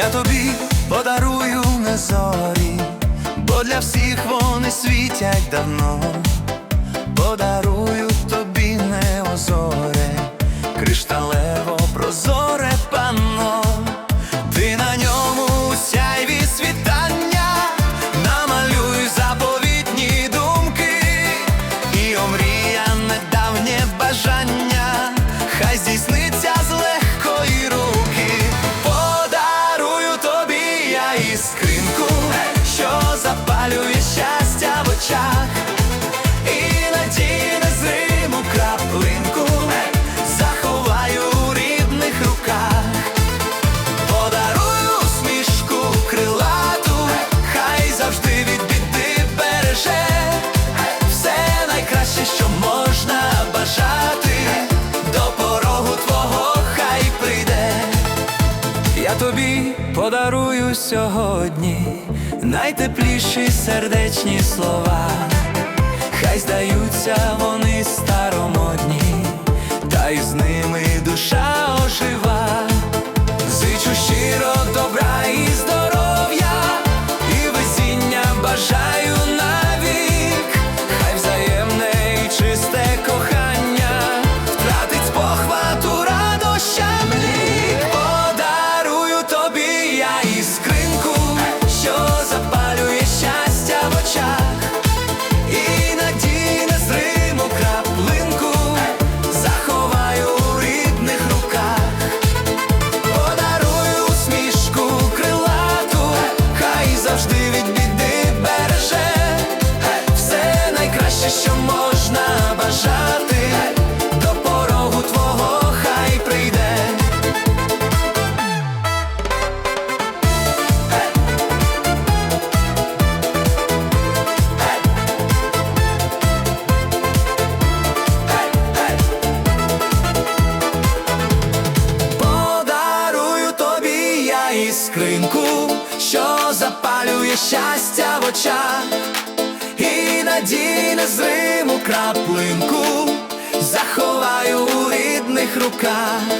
Я тобі подарую не зорі, бо для всіх вони світять давно. Можна бажати, до порогу твого хай прийде. Я тобі подарую сьогодні найтепліші сердечні слова. Хай здаються вони старомодні, та й з ними що можна бажати, до порогу твого хай прийде. Подарую тобі я іскринку, що запалює щастя в очах, і надійне зриму краплинку заховаю у рідних руках.